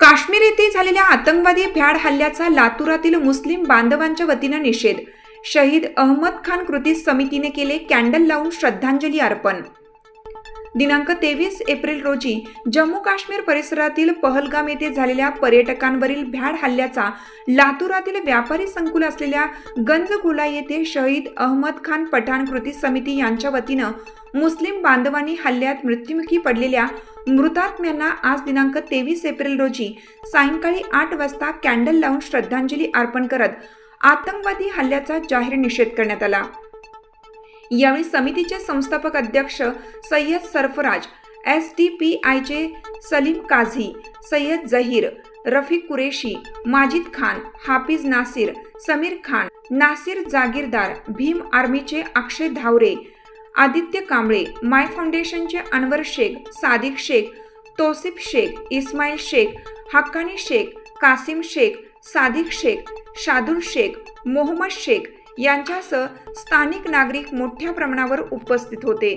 काश्मीर येथे झालेल्या आतंकवादी भ्याड हल्ल्याचा लातूरातील मुस्लिम बांधवांच्या वतीनं निषेध. शहीद अहमद खान कृती समितीने केले कॅन्डल लावून श्रद्धांजली अर्पण. दिनांक तेवीस एप्रिल रोजी जम्मू काश्मीर परिसरातील पहलगाम येथे झालेल्या पर्यटकांवरील भ्याड हल्ल्याचा लातूरातील व्यापारी संकुल असलेल्या गंजगोला येथे शहीद अहमद खान पठाण कृती समिती यांच्या वतीनं मुस्लिम बांधवांनी हल्ल्यात मृत्युमुखी पडलेल्या मृतात्म्यांना आज दिनांक तेवीस एप्रिल रोजी सायंकाळी आठ वाजता कॅन्डल लावून श्रद्धांजली अर्पण करत आतंकवादी हल्ल्याचा जाहीर निषेध करण्यात आला. यावेळी समितीचे संस्थापक अध्यक्ष Sayyad Sarfaraz S D P आयचे सलीम काझी सय्यद जहीर रफिक कुरेशी माजिद खान हाफिज नासिर समीर खान नासिर जागीरदार भीम आर्मीचे अक्षय धावरे आदित्य कांबळे माय फाउंडेशनचे अनवर शेख सादिक शेख तोसिफ शेख इस्माईल शेख हक्कानी शेख कासिम शेख सादिक शेख शादुल शेख मोहम्मद शेख यांच्यासह स्थानिक नागरिक मोठ्या प्रमाणावर उपस्थित होते.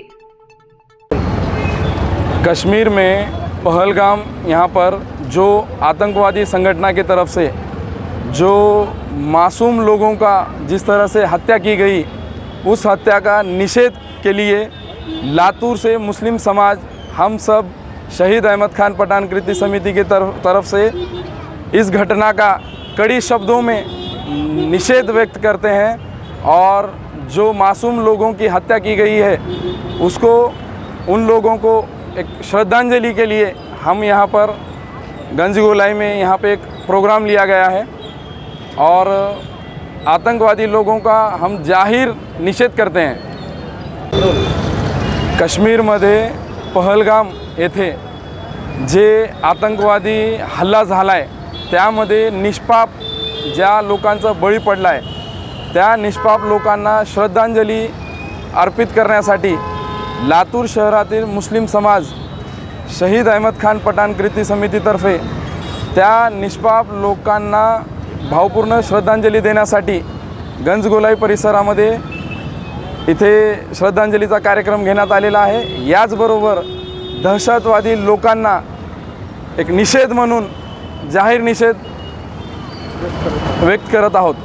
कश्मीर में पहलगाम यहाँ पर जो आतंकवादी संगठना की तरफ से जो मासूम लोगों का जिस तरह से हत्या की गई उस हत्या का निषेध के लिए लातूर से मुस्लिम समाज, हम सब शहीद अहमद खान पठान कृति समिति की तरफ़ तरफ़ से इस घटना का कड़ी शब्दों में निषेध व्यक्त करते हैं और जो मासूम लोगों की हत्या की गई है, उसको उन लोगों को एक श्रद्धांजलि के लिए हम यहाँ पर गंजगोलाई में यहाँ पे एक प्रोग्राम लिया गया है और आतंकवादी लोगों का हम जाहीर निषेध करते हैं। काश्मीरमध्ये पहलगाम येथे जे आतंकवादी हल्ला झाला आहे त्यामध्ये निष्पाप ज्या लोकांचा बळी पडला आहे त्या निष्पाप लोकांना श्रद्धांजली अर्पित करण्यासाठी लातूर शहरातील मुस्लिम समाज शहीद अहमद खान पठाण कृती समितीतर्फे त्या निष्पाप लोकांना भावपूर्ण श्रद्धांजली देण्यासाठी गंजगोलाई परिसरामध्ये इथे श्रद्धांजलीचा कार्यक्रम घेण्यात आलेला आहे. याचबरोबर दहशतवादी लोकांना एक निषेध म्हणून जाहीर निषेध व्यक्त करत आहोत.